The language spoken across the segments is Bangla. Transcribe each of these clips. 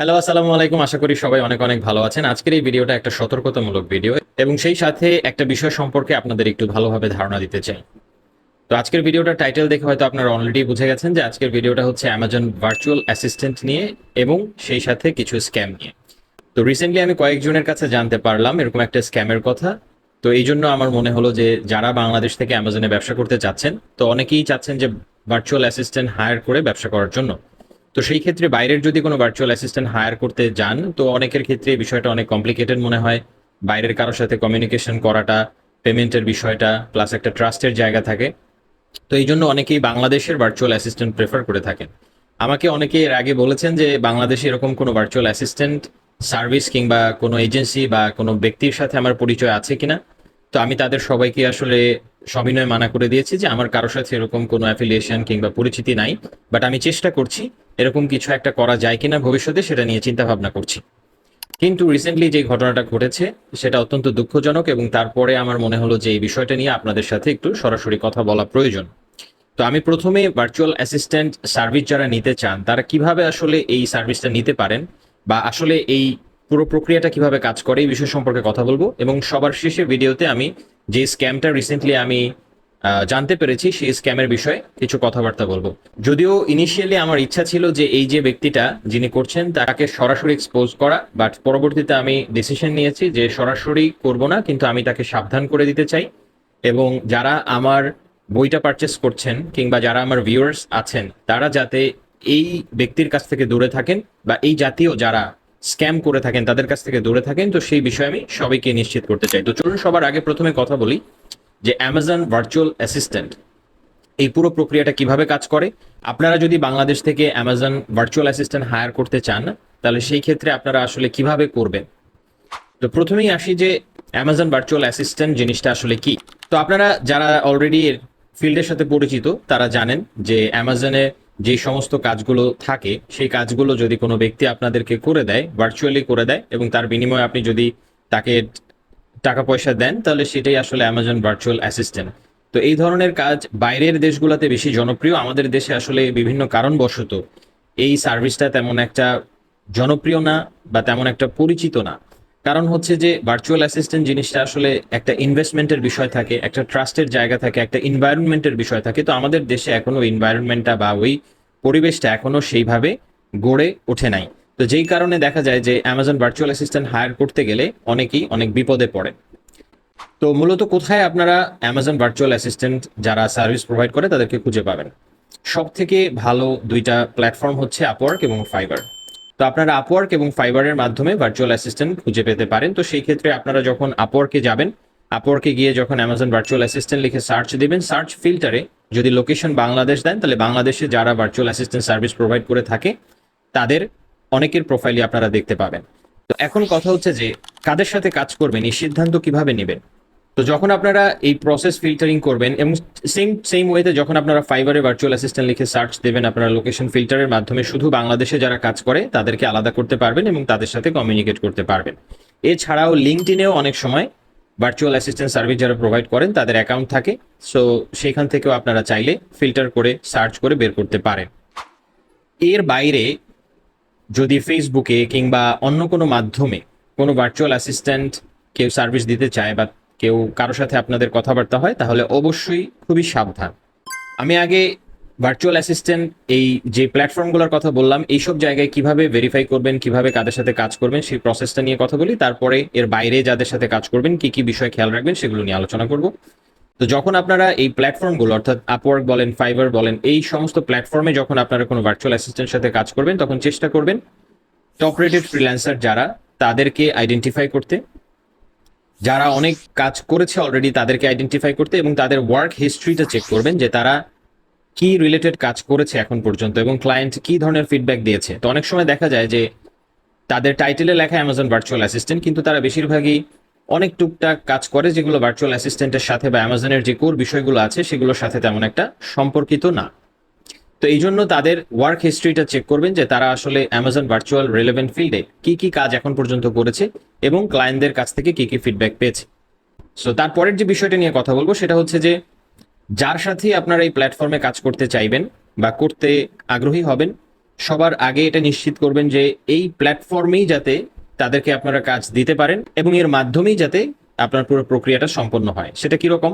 হ্যালো, আসসালামু আলাইকুম। আশা করি সবাই অনেক অনেক ভালো আছেন। আজকের এই ভিডিওটা একটা সতর্কতামূলক ভিডিও এবং সেই সাথে একটা বিষয় সম্পর্কে আপনাদের একটু ভালোভাবে ধারণা দিতে চাই। তো আজকের ভিডিওটা টাইটেল দেখে হয়তো আপনারা অলরেডি বুঝে গেছেন যে আজকের ভিডিওটা হচ্ছে অ্যামাজন ভার্চুয়াল অ্যাসিস্ট্যান্ট নিয়ে এবং সেই সাথে কিছু স্ক্যাম নিয়ে। তো রিসেন্টলি আমি কয়েকজনের কাছে জানতে পারলাম এরকম একটা স্ক্যামের কথা। তো এই জন্য আমার মনে হলো যে যারা বাংলাদেশ থেকে অ্যামাজনে ব্যবসা করতে চাচ্ছেন, তো অনেকেই চাচ্ছেন যে ভার্চুয়াল অ্যাসিস্ট্যান্ট হায়ার করে ব্যবসা করার জন্য। তো সেই ক্ষেত্রে বাইরের যদি কোনো ভার্চুয়াল অ্যাসিস্ট্যান্ট হায়ার করতে যান, তো অনেকের ক্ষেত্রে এই বিষয়টা অনেক কমপ্লিকেটেড মনে হয়। বাইরের কারোর সাথে কমিউনিকেশন করাটা পেমেন্টের বিষয়টা প্লাস একটা ট্রাস্টের জায়গা থাকে। তো এই জন্য অনেকেই বাংলাদেশের ভার্চুয়াল অ্যাসিস্ট্যান্ট প্রেফার করে থাকেন। আমাকে অনেকে এর আগে বলেছেন যে বাংলাদেশে এরকম কোনো ভার্চুয়াল অ্যাসিস্ট্যান্ট সার্ভিস কিংবা কোনো এজেন্সি বা কোনো ব্যক্তির সাথে আমার পরিচয় আছে কিনা। তো আমি তাদের সবাইকে আসলে সবিনয় মানা করে দিয়েছি যে আমার কারোর সাথে এরকম কোনো অ্যাফিলিয়েশন কিংবা পরিচিতি নাই বাট আমি চেষ্টা করছি এরকম কিছু একটা করা যায় কিনা ভবিষ্যতে সেটা নিয়ে চিন্তা ভাবনা করছি। কিন্তু রিসেন্টলি যে ঘটনাটা ঘটেছে, সেটা অত্যন্ত দুঃখজনক এবং তারপরে আমার মনে হলো যে এই বিষয়টা নিয়ে আপনাদের সাথে একটু সরাসরি কথা বলা প্রয়োজন। তো আমি প্রথমে ভার্চুয়াল অ্যাসিস্ট্যান্ট সার্ভিস যারা নিতে চান, তারা কীভাবে আসলে এই সার্ভিসটা নিতে পারেন বা আসলে এই পুরো প্রক্রিয়াটা কীভাবে কাজ করে এই বিষয় সম্পর্কে কথা বলব। এবং সবার শেষে ভিডিওতে আমি যে স্ক্যামটা রিসেন্টলি আমি জানতে পেরেছি, সেই স্ক্যামের বিষয়ে কিছু কথাবার্তা বলব। যদিও ইনিশিয়ালি আমার ইচ্ছা ছিল যে এই যে ব্যক্তিটা যিনি করছেন, তাকে সরাসরি এক্সপোজ করা বাট পরবর্তীতে আমি ডিসিশন নিয়েছি যে সরাসরি করব না, কিন্তু আমি তাকে সাবধান করে দিতে চাই। এবং যারা আমার বইটা পারচেস করছেন, কিংবা যারা আমার ভিউয়ার্স আছেন, তারা যাতে এই ব্যক্তির কাছ থেকে দূরে থাকেন, বা এই জাতীয় যারা স্ক্যাম করে থাকেন, তাদের কাছ থেকে দূরে থাকেন। তো সেই বিষয়ে আমি সবাইকে নিশ্চিত করতে চাই। তো চলুন সবার আগে প্রথমে কথা বলি যে অ্যামাজন ভার্চুয়াল অ্যাসিস্ট্যান্ট এই পুরো প্রক্রিয়াটা কীভাবে কাজ করে? আপনারা যদি বাংলাদেশ থেকে অ্যামাজন ভার্চুয়াল অ্যাসিস্ট্যান্ট হায়ার করতে চান, তাহলে সেই ক্ষেত্রে আপনারা আসলে কীভাবে করবেন? তো প্রথমেই আসি যে অ্যামাজন ভার্চুয়াল অ্যাসিস্ট্যান্ট জিনিসটা আসলে কি? তো আপনারা যারা অলরেডি ফিল্ডের সাথে পরিচিত, তারা জানেন যে অ্যামাজনে যে সমস্ত কাজগুলো থাকে, সেই কাজগুলো যদি কোনো ব্যক্তি আপনাদেরকে করে দেয় ভার্চুয়ালি করে দেয়, এবং তার বিনিময়ে আপনি যদি তাকে টাকা পয়সা দেন, তাহলে সেটাই আসলে অ্যামাজন ভার্চুয়াল অ্যাসিস্ট্যান্ট তো এই ধরনের কাজ বাইরের দেশগুলোতে বেশি জনপ্রিয়, আমাদের দেশে আসলে বিভিন্ন কারণবশত এই সার্ভিসটা তেমন একটা জনপ্রিয় না, বা তেমন একটা পরিচিত না। কারণ হচ্ছে যে ভার্চুয়াল অ্যাসিস্ট্যান্ট জিনিসটা আসলে একটা ইনভেস্টমেন্টের বিষয় থাকে, একটা ট্রাস্টের জায়গা থাকে, একটা এনভায়রনমেন্টের বিষয় থাকে। তো আমাদের দেশে এখনও এনভায়রনমেন্টটা বা ওই পরিবেশটা এখনও সেইভাবে গড়ে ওঠে নাই। তো যেই কারণে দেখা যায় যে অ্যামাজন ভার্চুয়াল অ্যাসিস্ট্যান্ট হায়ার করতে গেলে অনেকেই অনেক বিপদে পড়ে। তো মূলত কোথায় আপনারা অ্যামাজন ভার্চুয়াল অ্যাসিস্ট্যান্ট যারা সার্ভিস প্রোভাইড করে তাদেরকে খুঁজে পাবেন? সব থেকে ভালো দুইটা প্ল্যাটফর্ম হচ্ছে আপওয়ার্ক এবং ফাইবার তো আপনারা আপওয়ার্ক এবং ফাইবারের মাধ্যমে ভার্চুয়াল অ্যাসিস্ট্যান্ট খুঁজে পেতে পারেন। তো সেই ক্ষেত্রে আপনারা যখন আপওয়ার্কে যাবেন আপওয়ার্কে গিয়ে যখন অ্যামাজন ভার্চুয়াল অ্যাসিস্ট্যান্ট লিখে সার্চ দিবেন সার্চ ফিল্টারে যদি লোকেশন বাংলাদেশ দেন, তাহলে বাংলাদেশে যারা ভার্চুয়াল অ্যাসিস্ট্যান্ট সার্ভিস প্রোভাইড করে থাকে, তাদের অনেকের প্রোফাইলই আপনারা দেখতে পাবেন। তো এখন কথা হচ্ছে যে, কাদের সাথে কাজ করবেন, এই সিদ্ধান্ত কীভাবে নেবেন? তো যখন আপনারা এই প্রসেস ফিল্টারিং করবেন এবং সেম সেম ওয়েতে যখন আপনারা ফাইবারে ভার্চুয়াল অ্যাসিস্ট্যান্ট লিখে সার্চ দেবেন, আপনারা লোকেশন ফিল্টারের মাধ্যমে শুধু বাংলাদেশে যারা কাজ করে, তাদেরকে আলাদা করতে পারবেন এবং তাদের সাথে কমিউনিকেট করতে পারবেন। এছাড়াও লিঙ্কডিনেও অনেক সময় ভার্চুয়াল অ্যাসিস্ট্যান্ট সার্ভিস যারা প্রোভাইড করেন, তাদের অ্যাকাউন্ট থাকে। সো সেখান থেকেও আপনারা চাইলে ফিল্টার করে সার্চ করে বের করতে পারেন। এর বাইরে যদি ফেসবুকে কিংবা অন্য কোনো মাধ্যমে কোনো ভার্চুয়াল অ্যাসিস্ট্যান্ট কেউ সার্ভিস দিতে চায় বা কেউ কারোর সাথে আপনাদের কথাবার্তা হয়, তাহলে অবশ্যই খুবই সাবধান। আমি আগে ভার্চুয়াল অ্যাসিস্ট্যান্ট এই যে প্ল্যাটফর্মগুলোর কথা বললাম, এইসব জায়গায় কীভাবে ভেরিফাই করবেন, কীভাবে কাদের সাথে কাজ করবেন, সেই প্রসেসটা নিয়ে কথা বলি, তারপরে এর বাইরে যাদের সাথে কাজ করবেন, কি কি বিষয় খেয়াল রাখবেন, সেগুলো নিয়ে আলোচনা করব। তো যখন আপনারা এই প্ল্যাটফর্মগুলো অর্থাৎ আপওয়ার্ক বলেন ফাইবার বলেন, এই সমস্ত প্ল্যাটফর্মে যখন আপনারা কোনো ভার্চুয়াল অ্যাসিস্ট্যান্টের সাথে কাজ করবেন, তখন চেষ্টা করবেন টপ রেটেড ফ্রিল্যান্সার যারা, তাদেরকে আইডেন্টিফাই করতে। যারা অনেক কাজ করেছে অলরেডি তাদেরকে আইডেন্টিফাই করতে এবং তাদের ওয়ার্ক হিস্ট্রিটা চেক করবেন যে তারা কি রিলেটেড কাজ করেছে এখন পর্যন্ত এবং ক্লায়েন্ট কি ধরনের ফিডব্যাক দিয়েছে। তো অনেক সময় দেখা যায় যে তাদের টাইটেলে লেখা অ্যামাজন ভার্চুয়াল অ্যাসিস্ট্যান্ট কিন্তু তারা বেশিরভাগই অনেক টুকটাক কাজ করে যেগুলো ভার্চুয়াল অ্যাসিস্ট্যান্টের সাথে বা অ্যামাজনের যে কোর বিষয়গুলো আছে সেগুলোর সাথে তেমন একটা সম্পর্কিত না। তো এই জন্য তাদের ওয়ার্ক হিস্ট্রিটা চেক করবেন যে তারা আসলে অ্যামাজন ভার্চুয়াল রিলেভেন্ট ফিল্ডে কি কি কাজ এখন পর্যন্ত করেছে এবং ক্লায়েন্টদের কাছ থেকে কি কি ফিডব্যাক পেয়েছে। সো তারপরের যে বিষয়টা নিয়ে কথা বলব সেটা হচ্ছে যে যার সাথে আপনারা এই প্ল্যাটফর্মে কাজ করতে চাইবেন বা করতে আগ্রহী হবেন, সবার আগে এটা নিশ্চিত করবেন যে এই প্ল্যাটফর্মেই যাতে তাদেরকে আপনারা কাজ দিতে পারেন এবং এর মাধ্যমেই যাতে আপনার পুরো প্রক্রিয়াটা সম্পন্ন হয়। সেটা কীরকম?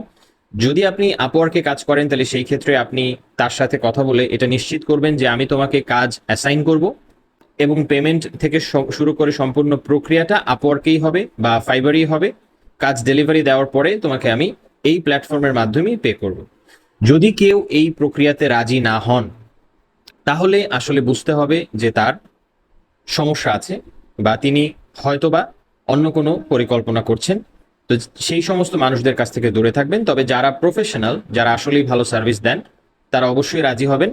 যদি আপনি আপওয়ার্কে কাজ করেন, তাহলে সেই ক্ষেত্রে আপনি তার সাথে কথা বলে এটা নিশ্চিত করবেন যে আমি তোমাকে কাজ অ্যাসাইন করব এবং পেমেন্ট থেকে শুরু করে সম্পূর্ণ প্রক্রিয়াটা আপওয়ার্কেই হবে বা ফাইবারই হবে। কাজ ডেলিভারি দেওয়ার পরে তোমাকে আমি এই প্ল্যাটফর্মের মাধ্যমেই পে করব। যদি কেউ এই প্রক্রিয়াতে রাজি না হন, তাহলে আসলে বুঝতে হবে যে তার সমস্যা আছে বা তিনি হয়তোবা অন্য কোনো পরিকল্পনা করছেন। তো সেই সমস্ত মানুষদের কাছ থেকে দূরে থাকবেন। তবে যারা প্রফেশনাল যারা আসলেই ভালো সার্ভিস দেন, তারা অবশ্যই রাজি হবেন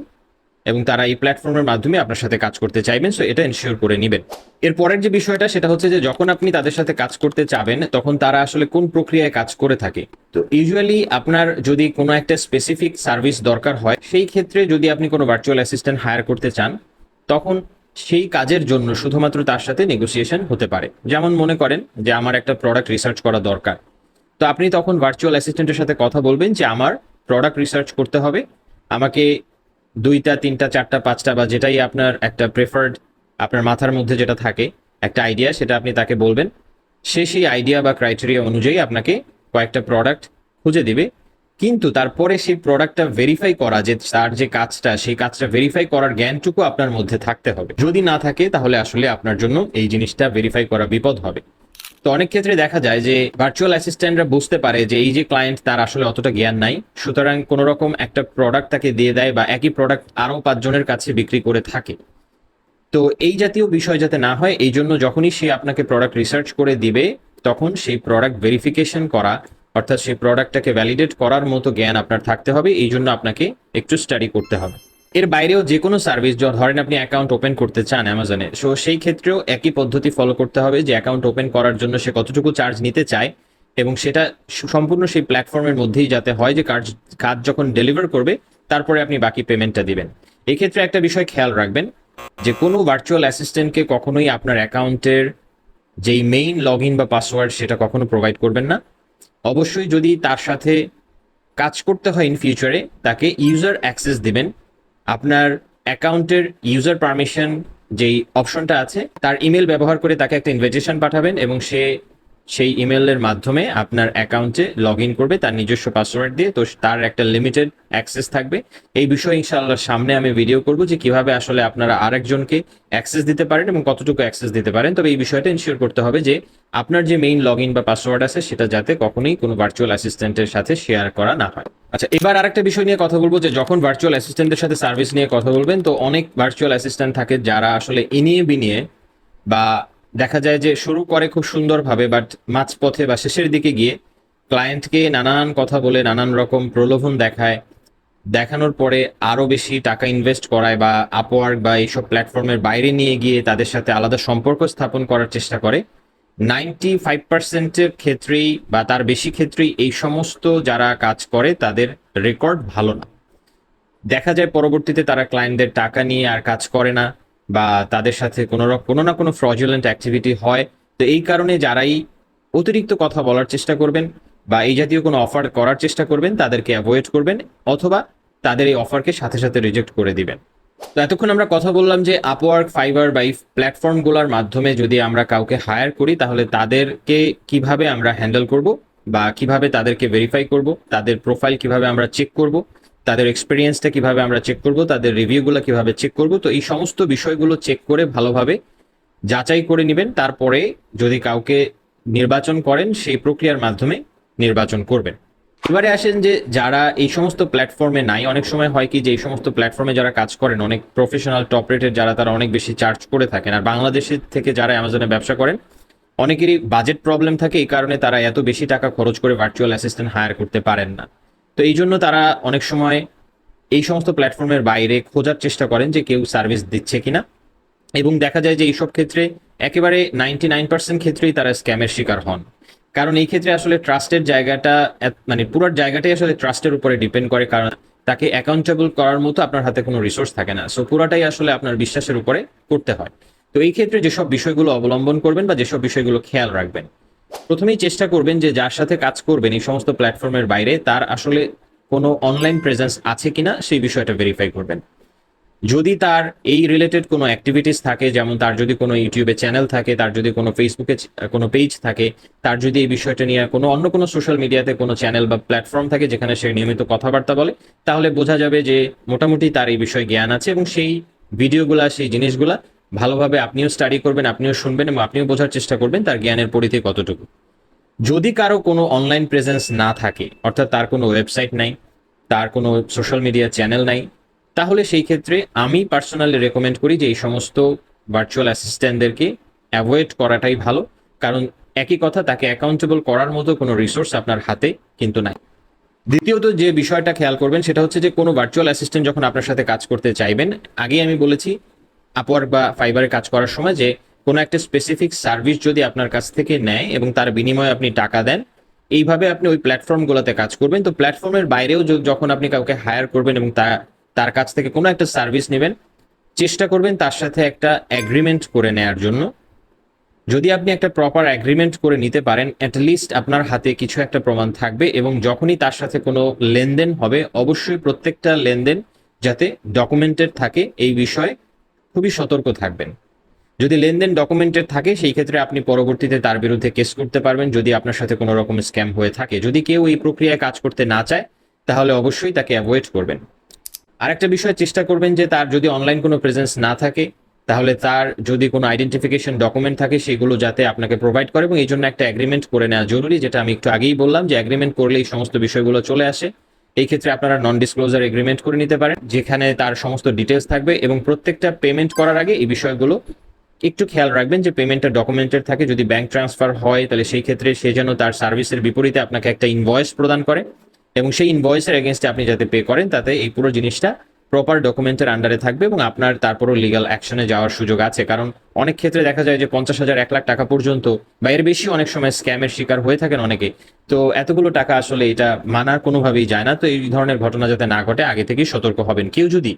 এবং তারা এই প্ল্যাটফর্মের মাধ্যমে আপনার সাথে কাজ করতে চাইবেন। সো এটা এনশিওর করে নেবেন। এর পরের যে বিষয়টা, সেটা হচ্ছে যে যখন আপনি তাদের সাথে কাজ করতে চাবেন, তখন তারা আসলে কোন প্রক্রিয়ায় কাজ করে থাকে। তো ইউজুয়ালি আপনার যদি কোনো একটা স্পেসিফিক সার্ভিস দরকার হয়, সেই ক্ষেত্রে যদি আপনি কোনো ভার্চুয়াল অ্যাসিস্ট্যান্ট হায়ার করতে চান, তখন সেই কাজের জন্য শুধুমাত্র তার সাথে নেগোসিয়েশন হতে পারে। যেমন মনে করেন যে আমার একটা প্রোডাক্ট রিসার্চ করা দরকার। তো আপনি তখন ভার্চুয়াল অ্যাসিস্ট্যান্টের সাথে কথা বলবেন যে আমার প্রোডাক্ট রিসার্চ করতে হবে। আমাকে দুইটা, তিনটা, চারটা, পাঁচটা বা যেটাই আপনার একটা প্রেফার্ড আপনার মাথার মধ্যে যেটা থাকে, একটা আইডিয়া সেটা আপনি তাকে বলবেন। সে সেই আইডিয়া বা ক্রাইটেরিয়া অনুযায়ী আপনাকে কয়েকটা প্রোডাক্ট খুঁজে দিবে। কিন্তু তারপরে সেই প্রোডাক্টটা ভেরিফাই করা যে তার যে কাজটা, সেই কাজটা ভেরিফাই করার জ্ঞানটুকু আপনার মধ্যে থাকতে হবে। যদি না থাকে, তাহলে আসলে আপনার জন্য এই জিনিসটা ভেরিফাই করা বিপদ হবে। তো অনেক ক্ষেত্রে দেখা যায় যে ভার্চুয়াল অ্যাসিস্ট্যান্টরা বুঝতে পারে যে এই যে ক্লায়েন্ট তার আসলে অতটা জ্ঞান নাই, সুতরাং কোনো রকম একটা প্রোডাক্ট তাকে দিয়ে দেয় বা একই প্রোডাক্ট আরও পাঁচজনের কাছে বিক্রি করে থাকে। তো এই জাতীয় বিষয় যাতে না হয়, এই জন্য যখনই সে আপনাকে প্রোডাক্ট রিসার্চ করে দিবে, তখন সেই প্রোডাক্ট ভেরিফিকেশন করা অর্থাৎ সেই প্রোডাক্টটাকে ভ্যালিডেট করার মতো জ্ঞান আপনার থাকতে হবে, এই জন্য আপনাকে একটু স্টাডি করতে হবে। এর বাইরেও যে কোনো সার্ভিস ধরেন আপনি অ্যাকাউন্ট ওপেন করতে চান অ্যামাজনে সো সেই ক্ষেত্রেও একই পদ্ধতি ফলো করতে হবে যে অ্যাকাউন্ট ওপেন করার জন্য সে কতটুকু চার্জ নিতে চায় এবং সেটা সম্পূর্ণ সেই প্ল্যাটফর্মের মধ্যেই যাতে হয় যে কাজ কাজ যখন ডেলিভার করবে, তারপরে আপনি বাকি পেমেন্টটা দিবেন। এই ক্ষেত্রে একটা বিষয় খেয়াল রাখবেন যে কোনো ভার্চুয়াল অ্যাসিস্ট্যান্টকে কখনোই আপনার অ্যাকাউন্টের যেই মেইন লগ ইন বা পাসওয়ার্ড সেটা কখনো প্রোভাইড করবেন না। অবশ্যই যদি তার সাথে কাজ করতে হয় ইন ফিউচারে তাকে ইউজার অ্যাক্সেস দিবেন। আপনার অ্যাকাউন্টের ইউজার পারমিশন যেই অপশনটা আছে, তার ইমেল ব্যবহার করে তাকে একটা ইনভিটেশন পাঠাবেন এবং সে সেই ইমেলের মাধ্যমে আপনার অ্যাকাউন্টে লগ ইন করবে, তার নিজস্ব পাসওয়ার্ড দিয়ে, তো তার একটা লিমিটেড অ্যাক্সেস থাকবে। এই বিষয়ে ইনশাআল্লাহ সামনে আমি ভিডিও করব যে কীভাবে আসলে আপনারা আরেকজনকে অ্যাক্সেস দিতে পারেন এবং কতটুকু অ্যাক্সেস দিতে পারেন। তবে এই বিষয়টা ইনশিওর করতে হবে যে আপনার যে মেইন লগ ইন বা পাসওয়ার্ড আছে, সেটা যাতে কখনোই কোনো ভার্চুয়াল অ্যাসিস্ট্যান্টের সাথে শেয়ার করা না হয়। আচ্ছা এবার আরেকটা বিষয় নিয়ে কথা বলব যে যখন ভার্চুয়াল অ্যাসিস্ট্যান্টের সাথে সার্ভিস নিয়ে কথা বলবেন, তো অনেক ভার্চুয়াল অ্যাসিস্ট্যান্ট থাকে যারা আসলে ইনিয়ে বিনিয়ে বা দেখা যায় যে শুরু করে খুব সুন্দরভাবে বাট মাঝপথে বা শেষের দিকে গিয়ে ক্লায়েন্টকে নানান কথা বলে, নানান রকম প্রলোভন দেখায়। দেখানোর পরে আরও বেশি টাকা ইনভেস্ট করায় বা আপওয়ার্ক বা এইসব প্ল্যাটফর্মের বাইরে নিয়ে গিয়ে তাদের সাথে আলাদা সম্পর্ক স্থাপন করার চেষ্টা করে। নাইনটি ফাইভ পার্সেন্টের ক্ষেত্রেই বা তার বেশি ক্ষেত্রেই এই সমস্ত যারা কাজ করে, তাদের রেকর্ড ভালো না। দেখা যায় পরবর্তীতে তারা ক্লায়েন্টদের টাকা নিয়ে আর কাজ করে না। বা তাদের সাথে কোনো কোনো না কোনো ফ্রজুলেন্ট অ্যাক্টিভিটি হয়, তো এই কারণে যারাই অতিরিক্ত কথা বলার চেষ্টা করবেন বা এই জাতীয় কোনো অফার করার চেষ্টা করবেন, তাদেরকে অ্যাভয়েড করবেন অথবা তাদের এই অফারকে সাথে সাথে রিজেক্ট করে দিবেন। তো এতক্ষণ আমরা কথা বললাম যে আপওয়ার্ক ফাইবার বা এই প্ল্যাটফর্মগুলোর মাধ্যমে যদি আমরা কাউকে হায়ার করি, তাহলে তাদেরকে কীভাবে আমরা হ্যান্ডেল করব বা কীভাবে তাদেরকে ভেরিফাই করব, তাদের প্রোফাইল কীভাবে আমরা চেক করব তাদের এক্সপিরিয়েন্সটা কীভাবে আমরা চেক করব, তাদের রিভিউগুলো কীভাবে চেক করব, তো এই সমস্ত বিষয়গুলো চেক করে ভালোভাবে যাচাই করে নেবেন। তারপরে যদি কাউকে নির্বাচন করেন, সেই প্রক্রিয়ার মাধ্যমে নির্বাচন করবেন। এবারে আসেন যে যারা এই সমস্ত প্ল্যাটফর্মে নাই, অনেক সময় হয় কি যে এই সমস্ত প্ল্যাটফর্মে যারা কাজ করেন, অনেক প্রফেশনাল টপ রেটের যারা, তারা অনেক বেশি চার্জ করে থাকেন। আর বাংলাদেশের থেকে যারা অ্যামাজনে ব্যবসা করেন, অনেকেরই বাজেট প্রবলেম থাকে, এই কারণে তারা এত বেশি টাকা খরচ করে ভার্চুয়াল অ্যাসিস্ট্যান্ট হায়ার করতে পারেন না। তো এই জন্য তারা অনেক সময় এই সমস্ত প্ল্যাটফর্মের বাইরে খোঁজার চেষ্টা করেন যে কেউ সার্ভিস দিচ্ছে কিনা। এবং দেখা যায় যে এইসব ক্ষেত্রে একেবারে নাইনটি নাইন পার্সেন্ট ক্ষেত্রেই তারা স্ক্যামের শিকার হন। কারণ এই ক্ষেত্রে আসলে ট্রাস্টের জায়গাটা মানে পুরো জায়গাটাই আসলে ট্রাস্টের উপরে ডিপেন্ড করে, কারণ তাকে অ্যাকাউন্টেবল করার মতো আপনার হাতে কোনো রিসোর্স থাকে না। সো পুরাটাই আসলে আপনার বিশ্বাসের উপরে করতে হয়। তো এই ক্ষেত্রে যেসব বিষয়গুলো অবলম্বন করবেন বা যেসব বিষয়গুলো খেয়াল রাখবেন প্রথমেই চেষ্টা করবেন যে যার সাথে কাজ করবেন এই সমস্ত প্ল্যাটফর্মের বাইরে, তার আসলে কোনো অনলাইন প্রেজেন্স আছে কিনা সেই বিষয়টা ভেরিফাই করবেন। যদি তার এই রিলেটেড কোনো অ্যাক্টিভিটিস থাকে, যেমন তার যদি কোনো ইউটিউবে চ্যানেল থাকে, তার যদি কোনো ফেসবুকে কোনো পেজ থাকে, তার যদি এই বিষয়টা নিয়ে কোনো অন্য কোনো সোশ্যাল মিডিয়াতে কোনো চ্যানেল বা প্ল্যাটফর্ম থাকে যেখানে সে নিয়মিত কথাবার্তা বলে, তাহলে বোঝা যাবে যে মোটামুটি তার এই বিষয়ে জ্ঞান আছে এবং সেই ভিডিওগুলা সেই জিনিসগুলা ভালোভাবে আপনিও স্টাডি করবেন, আপনিও শুনবেন এবং আপনিও বোঝার চেষ্টা করবেন তার জ্ঞানের পরিধি কতটুকু। যদি কারও কোনো অনলাইন প্রেজেন্স না থাকে, অর্থাৎ তার কোনো ওয়েবসাইট নাই, তার কোনো সোশ্যাল মিডিয়া চ্যানেল নাই, তাহলে সেই ক্ষেত্রে আমি পার্সোনালি রেকমেন্ড করি যে এই সমস্ত ভার্চুয়াল অ্যাসিস্ট্যান্টদেরকে অ্যাভয়েড করাটাই ভালো, কারণ একই কথা, তাকে অ্যাকাউন্টেবল করার মতো কোনো রিসোর্স আপনার হাতে কিন্তু নাই। দ্বিতীয়ত যে বিষয়টা খেয়াল করবেন, সেটা হচ্ছে যে কোনো ভার্চুয়াল অ্যাসিস্ট্যান্ট যখন আপনার সাথে কাজ করতে চাইবেন, আগেই আমি বলেছি আপওয়ার্ক বা ফাইবারে কাজ করার সময় যে কোনো একটা স্পেসিফিক সার্ভিস যদি আপনার কাছ থেকে নেয় এবং তার বিনিময়ে আপনি টাকা দেন, এইভাবে আপনি ওই প্ল্যাটফর্মগুলোতে কাজ করবেন। তো প্ল্যাটফর্মের বাইরেও যখন আপনি কাউকে হায়ার করবেন এবং তা, তার কাছ থেকে কোনো একটা সার্ভিস নেবেন, চেষ্টা করবেন তার সাথে একটা অ্যাগ্রিমেন্ট করে নেয়ার জন্য। যদি আপনি একটা প্রপার অ্যাগ্রিমেন্ট করে নিতে পারেন লিস্ট আপনার হাতে কিছু একটা প্রমাণ থাকবে এবং যখনই তার সাথে কোনো লেনদেন হবে, অবশ্যই প্রত্যেকটা লেনদেন যাতে ডকুমেন্টেড থাকে এই বিষয়ে খুবই সতর্ক থাকবেন। যদি লেনদেন ডকুমেন্টেড থাকে, সেই ক্ষেত্রে আপনি পরবর্তীতে তার বিরুদ্ধে কেস করতে পারবেন। যদি আপনার সাথে কোনো রকম স্ক্যাম হয়ে থাকে, যদি কেউ এই প্রক্রিয়ায় কাজ করতে না চায়, তাহলে অবশ্যই তাকে অ্যাভয়েড করবেন। আরেকটা বিষয় চেষ্টা করবেন যে তার যদি অনলাইন কোনো প্রেজেন্স না থাকে, তাহলে তার যদি কোনো আইডেন্টিফিকেশন ডকুমেন্ট থাকে, সেগুলো যাতে আপনাকে প্রোভাইড করে এবং এই জন্য একটা অ্যাগ্রিমেন্ট করে নেওয়া জরুরি, যেটা আমি একটু আগেই বললাম যে অ্যাগ্রিমেন্ট করলে এই সমস্ত বিষয়গুলো চলে আসে। এই ক্ষেত্রে আপনারা নন ডিসক্লোজার এগ্রিমেন্ট করে নিতে পারেন, যেখানে তার সমস্ত ডিটেলস থাকবে এবং প্রত্যেকটা পেমেন্ট করার আগে এই বিষয়গুলো একটু খেয়াল রাখবেন যে পেমেন্টটা ডকুমেন্টেড থাকে। যদি ব্যাংক ট্রান্সফার হয়, তাহলে সেই ক্ষেত্রে সে যেন তার সার্ভিসের বিপরীতে আপনাকে একটা ইনভয়েস প্রদান করে এবং সেই ইনভয়েসের এগেনস্টে আপনি যাতে পে করেন, তাতে এই পুরো জিনিসটা প্রপার ডকুমেন্টের আন্ডারে থাকবে এবং আপনার তারপরও লিগাল অ্যাকশনে যাওয়ার সুযোগ আছে। কারণ অনেক ক্ষেত্রে দেখা যায় যে পঞ্চাশ হাজার, এক লাখ টাকা পর্যন্ত বা এর বেশি অনেক সময় স্ক্যামের শিকার হয়ে থাকেন অনেকে। তো এতগুলো টাকা আসলে এটা মানার কোনোভাবেই যায় না। তো এই ধরনের ঘটনা যাতে না ঘটে, আগে থেকেই সতর্ক হবেন। কেউ যদি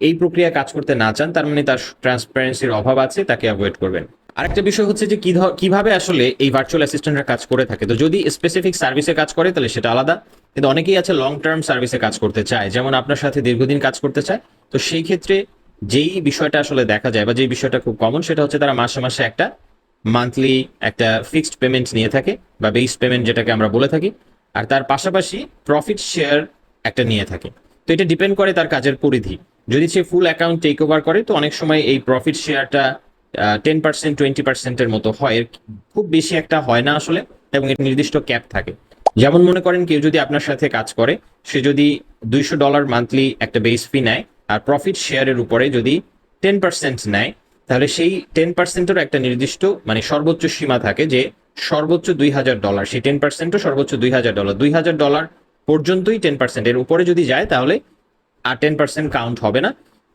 এই প্রক্রিয়া কাজ করতে না চান, তার মানে তার ট্রান্সপারেন্সির অভাব আছে, তাকে অ্যাভয়েড করবেন। আরেকটা বিষয় হচ্ছে যে কীভাবে আসলে এই ভার্চুয়াল অ্যাসিস্ট্যান্টরা কাজ করে থাকে? তো যদি স্পেসিফিক সার্ভিসে কাজ করে, তাহলে সেটা আলাদা। কিন্তু অনেকেই আছে লং টার্ম সার্ভিসে কাজ করতে চায়, যেমন আপনার সাথে দীর্ঘদিন কাজ করতে চায়। তো সেই ক্ষেত্রে যেই বিষয়টা আসলে দেখা যায় বা যেই বিষয়টা খুব কমন সেটা হচ্ছে তারা মাসে মাসে একটা মান্থলি একটা ফিক্সড পেমেন্ট নিয়ে থাকে বা বেস পেমেন্ট যেটাকে আমরা বলে থাকি। আর তার পাশাপাশি প্রফিট শেয়ার একটা নিয়ে থাকে। তো এটা ডিপেন্ড করে তার কাজের পরিধি। যদি সে ফুল অ্যাকাউন্ট টেক ওভার করে, তো অনেক সময় এই প্রফিট শেয়ারটা টেন পার্সেন্ট টোয়েন্টি পার্সেন্টের মতো হয়। খুব বেশি একটা হয় না আসলে, এবং নির্দিষ্ট ক্যাপ থাকে। যেমন মনে করেন কেউ যদি আপনার সাথে কাজ করে, সে যদি দুইশো ডলার মান্থলি একটা বেস ফি নেয়, আর প্রফিট শেয়ারের উপরে যদি টেন পার্সেন্ট নেয়, তাহলে সেই টেন পার্সেন্টের একটা নির্দিষ্ট মানে সর্বোচ্চ সীমা থাকে যে সর্বোচ্চ দুই হাজার ডলার সেই টেন পার্সেন্টও সর্বোচ্চ দুই হাজার ডলার দুই হাজার ডলার পর্যন্তই টেন পার্সেন্ট এর উপরে যদি যায়, তাহলে আর টেন পার্সেন্ট কাউন্ট হবে না।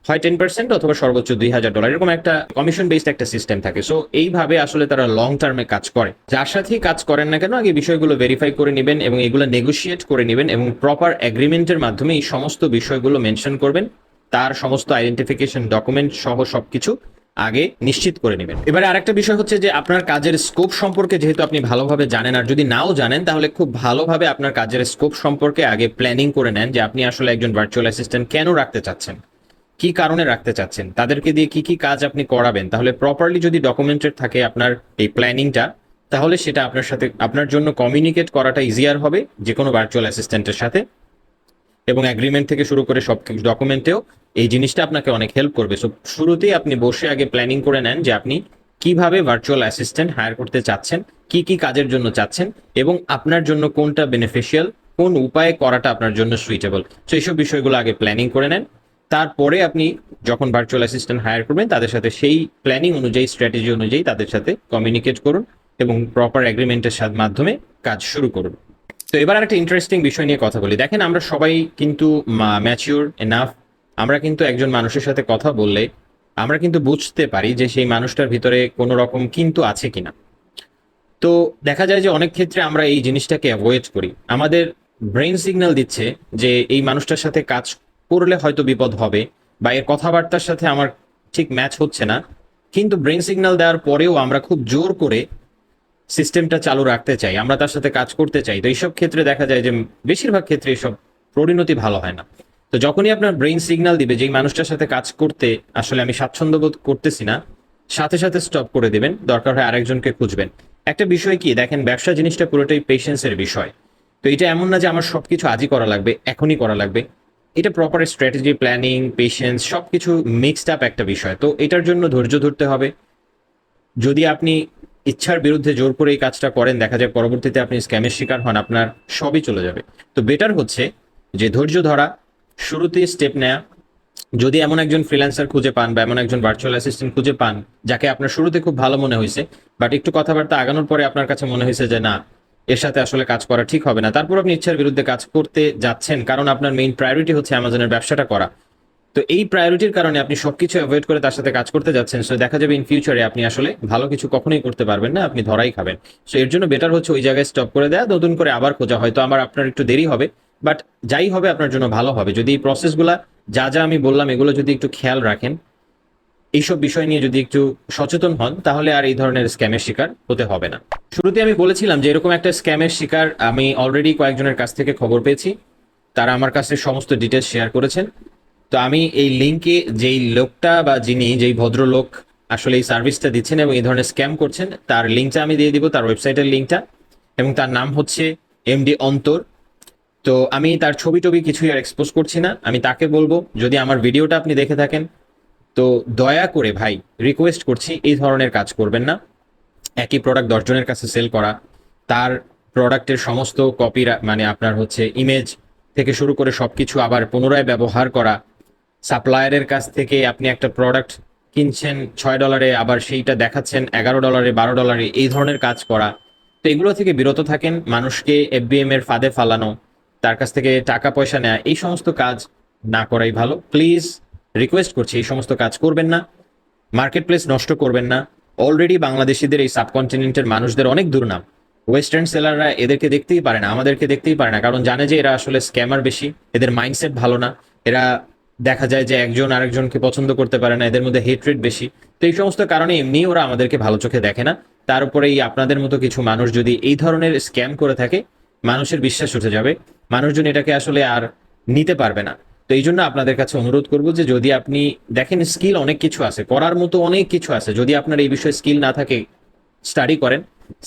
হয় টেন পার্সেন্ট অথবা সর্বোচ্চ দুই হাজার ডলার এরকম একটা কমিশন বেসড একটা সিস্টেম থাকে। সো এইভাবে আসলে তারা লং টার্মে কাজ করে। যার সাথেই কাজ করেন না কেন, আগে বিষয়গুলো ভেরিফাই করে নেবেন এবং এগুলো নেগোশিয়েট করে নেবেন এবং প্রপার এগ্রিমেন্টের মাধ্যমে এই সমস্ত বিষয়গুলো মেনশন করবেন, তার সমস্ত আইডেন্টিফিকেশন ডকুমেন্ট সহ সবকিছু আগে নিশ্চিত করে নেবেন। এবারে আরেকটা বিষয় হচ্ছে যে, আপনার কাজের স্কোপ সম্পর্কে যেহেতু আপনি ভালোভাবে জানেন, আর যদি নাও জানেন, তাহলে খুব ভালোভাবে আপনার কাজের স্কোপ সম্পর্কে আগে প্ল্যানিং করে নেন যে, আপনি আসলে একজন ভার্চুয়াল অ্যাসিস্ট্যান্ট কেন রাখতে চাচ্ছেন। কি কারণে রাখতে চাচ্ছেন? তাদেরকে দিয়ে কি কি কাজ আপনি করাবেন? তাহলে প্রপারলি যদি ডকুমেন্টেড থাকে আপনার এই প্ল্যানিংটা তাহলে সেটা আপনার সাথে, আপনার জন্য কমিউনিকেট করাটা ইজিয়ার হবে যে কোনো ভার্চুয়াল অ্যাসিস্ট্যান্টের সাথে। এবং অ্যাগ্রিমেন্ট থেকে শুরু করে সব কিছু ডকুমেন্টেও এই জিনিসটা আপনাকে অনেক হেল্প করবে। সো শুরুতেই আপনি বসে আগে প্ল্যানিং করে নেন যে আপনি কীভাবে ভার্চুয়াল অ্যাসিস্ট্যান্ট হায়ার করতে চাচ্ছেন, কি কি কাজের জন্য চাচ্ছেন, এবং আপনার জন্য কোনটা বেনিফিশিয়াল কোন উপায়ে করাটা আপনার জন্য সুইটেবল তো এইসব বিষয়গুলো আগে প্ল্যানিং করে নেন। তারপরে আপনি যখন ভার্চুয়াল অ্যাসিস্ট্যান্ট হায়ার করবেন, তাদের সাথে সেই প্ল্যানিং অনুযায়ী স্ট্র্যাটেজি অনুযায়ী তাদের সাথে কমিউনিকেট করুন এবং প্রপার অ্যাগ্রিমেন্টের মাধ্যমে কাজ শুরু করুন। তো এবার একটা ইন্টারেস্টিং বিষয় নিয়ে কথা বলি। দেখেন, আমরা সবাই কিন্তু ম্যাচিওর এনাফ আমরা কিন্তু একজন মানুষের সাথে কথা বললে আমরা কিন্তু বুঝতে পারি যে সেই মানুষটার ভিতরে কোনো রকম কিন্তু আছে কিনা। তো দেখা যায় যে অনেক ক্ষেত্রে আমরা এই জিনিসটাকে অ্যাভয়েড করি। আমাদের ব্রেন সিগন্যাল দিচ্ছে যে এই মানুষটার সাথে কাজ করলে হয়তো বিপদ হবে বা এর কথাবার্তার সাথে আমার ঠিক ম্যাচ হচ্ছে না। কিন্তু ব্রেন সিগন্যাল দেওয়ার পরেও আমরা খুব জোর করে সিস্টেমটা চালু রাখতে চাই, আমরা তার সাথে কাজ করতে চাই। তো এইসব ক্ষেত্রে দেখা যায় যে বেশিরভাগ ক্ষেত্রে এসব পরিণতি ভালো হয় না। তো যখনই আপনার ব্রেইন সিগন্যাল দিবে যে মানুষটার সাথে কাজ করতে আসলে আমি স্বাচ্ছন্দ্য বোধ করতেছি না, সাথে সাথে স্টপ করে দেবেন, দরকার হয় আরেকজনকে খুঁজবেন। একটা বিষয় কি, দেখেন ব্যবসা জিনিসটা পুরোটাই পেশেন্সের বিষয়। তো এটা এমন না যে আমার সবকিছু আজই করা লাগবে, এখনই করা লাগবে। এটা প্রপার স্ট্র্যাটেজি প্ল্যানিং পেশেন্স সবকিছু মিক্সড আপ একটা বিষয়। তো এটার জন্য ধৈর্য ধরতে হবে। যদি আপনি ইচ্ছার বিরুদ্ধে জোর করে এই কাজটা করেন, দেখা যায় পরবর্তীতে আপনি স্ক্যামের শিকার হন, আপনার সবই চলে যাবে। তো বেটার হচ্ছে যে ধৈর্য ধরা, শুরুতে স্টেপ নেওয়া যদি এমন একজন ফ্রিল্যান্সার খুঁজে পান বা এমন একজন ভার্চুয়াল অ্যাসিস্ট্যান্ট খুঁজে পান, যাকে আপনার শুরুতে খুব ভালো মনে হয়েছে বাট একটু কথাবার্তা আগানোর পরে আপনার কাছে মনে হয়েছে যে না এর সাথে আসলে কাজ করা ঠিক হবে না। তারপর আপনি ইচ্ছার বিরুদ্ধে কাজ করতে যাচ্ছেন, কারণ আপনার মেইন প্রায়োরিটি হচ্ছে অ্যামাজনের ব্যবসাটা করা। তো এই প্রায়োরিটির কারণে আপনি সবকিছু অ্যাভয়েড করে তার সাথে কাজ করতে যাচ্ছেন। সো দেখা যাবে ইন ফিউচারে আপনি আসলে ভালো কিছু কখনোই করতে পারবেন না, আপনি ধরাই খাবেন। সো এর জন্য বেটার হচ্ছে ওই জায়গায় স্টপ করে দেয়া, নতুন করে আবার খোঁজা। হয়তো আমার আপনার একটু দেরি হবে বাট যাই হবে আপনার জন্য ভালো হবে। যদি এই প্রসেসগুলা যা যা আমি বললাম, এগুলো যদি একটু খেয়াল রাখেন এইসব বিষয় নিয়ে যদি একটু সচেতন হন, তাহলে আর এই ধরনের স্ক্যামের শিকার হতে হবে না। শুরুতে আমি বলেছিলাম যে এরকম একটা স্ক্যামের শিকার আমি অলরেডি কয়েকজনের কাছ থেকে খবর পেয়েছি। তারা আমার কাছে সমস্ত ডিটেলস শেয়ার করেছেন। তো আমি এই লিঙ্কে যেই লোকটা বা যিনি যেই ভদ্রলোক আসলে এই সার্ভিসটা দিচ্ছেন এবং এই ধরনের স্ক্যাম করছেন, তার লিঙ্কটা আমি দিয়ে দিব, তার ওয়েবসাইটের লিঙ্কটা এবং তার নাম হচ্ছে এমডি অন্তর তো আমি তার ছবি টবি কিছুই আর এক্সপোজ করছি না। আমি তাকে বলব, যদি আমার ভিডিওটা আপনি দেখে থাকেন তো দয়া করে ভাই রিকোয়েস্ট করছি, এই ধরনের কাজ করবেন না। একই প্রোডাক্ট দশজনের কাছে সেল করা, তার প্রোডাক্টের সমস্ত কপি মানে আপনার হচ্ছে ইমেজ থেকে শুরু করে সব কিছু আবার পুনরায় ব্যবহার করা। সাপ্লায়ারের কাছ থেকে আপনি একটা প্রোডাক্ট কিনছেন, ছয় ডলারে আবার সেইটা দেখাচ্ছেন, এগারো ডলারে বারো ডলারে এই ধরনের কাজ করা। তো এগুলো থেকে বিরত থাকেন, মানুষকে এফবিএম এর ফাঁদে ফালানো, তার কাছ থেকে টাকা পয়সা নেওয়া এই সমস্ত কাজ না করাই ভালো। প্লিজ রিকোয়েস্ট করছি, এই সমস্ত কাজ করবেন না। মার্কেট প্লেস নষ্ট করবেন না। অলরেডি বাংলাদেশিদের এই সাবকন্টিনেন্টের মানুষদের অনেক দুর্নাম। ওয়েস্টার্ন সেলাররা এদেরকে দেখতেই পারে না, আমাদেরকে দেখতেই পারে না, কারণ জানে যে এরা আসলে স্ক্যামার বেশি, এদের মাইন্ডসেট ভালো না। এরা দেখা যায় যে একজন আরেকজনকে পছন্দ করতে পারে না, এদের মধ্যে হেট রেট বেশি। তো এই সমস্ত কারণে এমনি ওরা আমাদেরকে ভালো চোখে দেখে না। তার উপরে এই আপনাদের মতো কিছু মানুষ যদি এই ধরনের স্ক্যাম করে থাকে, মানুষের বিশ্বাস উঠে যাবে। মানুষজন এটাকে আসলে আর নিতে পারবে না। তো এই জন্য আপনাদের কাছে অনুরোধ করব যে যদি আপনি দেখেন স্কিল অনেক কিছু আছে করার মতো অনেক কিছু আছে, যদি আপনার এই বিষয়ে স্কিল না থাকে স্টাডি করেন,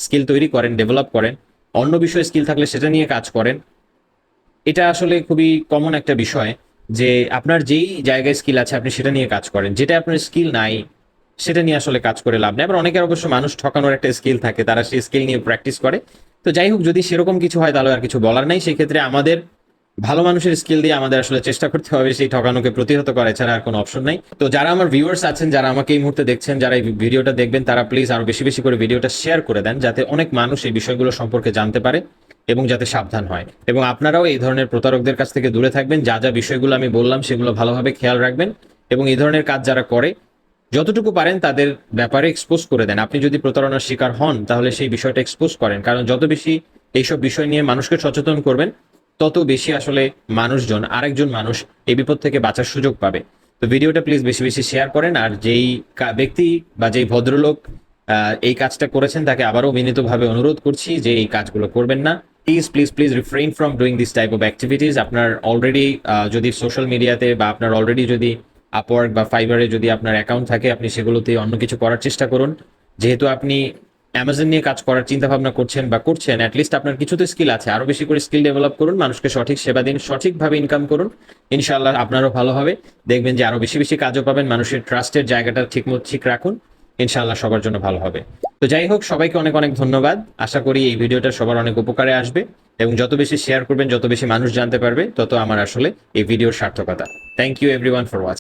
স্কিল তৈরি করেন ডেভেলপ করেন, অন্য বিষয়ে স্কিল থাকলে সেটা নিয়ে কাজ করেন। এটা আসলে খুবই কমন একটা বিষয় যে আপনার যেই জায়গায় স্কিল আছে, আপনি সেটা নিয়ে কাজ করেন। যেটা আপনার স্কিল নাই, সেটা নিয়ে আসলে কাজ করে লাভ নেই। আবার অনেকের অবশ্য মানুষ ঠকানোর একটা স্কিল থাকে, তারা সেই স্কিল নিয়ে প্র্যাকটিস করে। তো যাই হোক, যদি সেরকম কিছু হয়, তাহলে আর কিছু বলার নাই। সেই ক্ষেত্রে আমাদের ভালো মানুষের স্কিল দিয়ে আমাদের আসলে চেষ্টা করতে হবে সেই ঠকানোকে প্রতিহত করা, এছাড়া আর কোনো অপশন নাই। তো যারা আমার ভিউয়ার্স আছেন, যারা আমাকে এই মুহূর্তে দেখছেন, যারা এই ভিডিওটা দেখবেন, তারা প্লিজ আরও বেশি বেশি করে ভিডিওটা শেয়ার করে দেন, যাতে অনেক মানুষ এই বিষয়গুলো সম্পর্কে জানতে পারে এবং যাতে সাবধান হয়। এবং আপনারাও এই ধরনের প্রতারকদের কাছ থেকে দূরে থাকবেন, যা যা বিষয়গুলো আমি বললাম সেগুলো ভালোভাবে খেয়াল রাখবেন এবং এই ধরনের কাজ যারা করে, যতটুকু পারেন তাদের ব্যাপারে এক্সপোজ করে দেন। আপনি যদি প্রতারণার শিকার হন, তাহলে সেই বিষয়টা এক্সপোজ করেন। কারণ যত বেশি এইসব বিষয় নিয়ে মানুষকে সচেতন করবেন তত বেশি আসলে মানুষজন, আরেকজন মানুষ এই বিপদ থেকে বাঁচার সুযোগ পাবে। তো ভিডিওটা প্লিজ বেশি বেশি শেয়ার করেন আর যেই ব্যক্তি বা যেই ভদ্রলোক এই কাজটা করেছেন তাকে আবারও বিনীতভাবে অনুরোধ করছি যে এই কাজগুলো করবেন না। Please please please refrain from doing this type of activities আপনার অলরেডি যদি সোশ্যাল মিডিয়াতে বা আপনার অলরেডি যদি আপওয়ার্ক বা ফাইবারে যদি আপনার অ্যাকাউন্ট থাকে, আপনি সেগুলোতে অন্য কিছু করার চেষ্টা করুন। যেহেতু আপনি অ্যামাজন নিয়ে কাজ করার চিন্তা ভাবনা করছেন বা করছেন অ্যাটলিস্ট আপনার কিছু তো স্কিল আছে। আরও বেশি করে স্কিল ডেভেলপ করুন, মানুষকে সঠিক সেবা দিন, সঠিকভাবে ইনকাম করুন। ইনশাআল্লাহ আপনারও ভালো হবে। দেখবেন যে আরও বেশি বেশি কাজও পাবেন, মানুষের ট্রাস্টের জায়গাটা ঠিক ঠিক রাখুন। ইনশাআল্লাহ সবার জন্য ভালো হবে। তো যাই হোক, সবাইকে অনেক অনেক ধন্যবাদ। আশা করি এই ভিডিওটা সবার অনেক উপকারে আসবে এবং যত বেশি শেয়ার করবেন, যত বেশি মানুষ জানতে পারবে, তত আমার আসলে এই ভিডিওর সার্থকতা। Thank you everyone for watching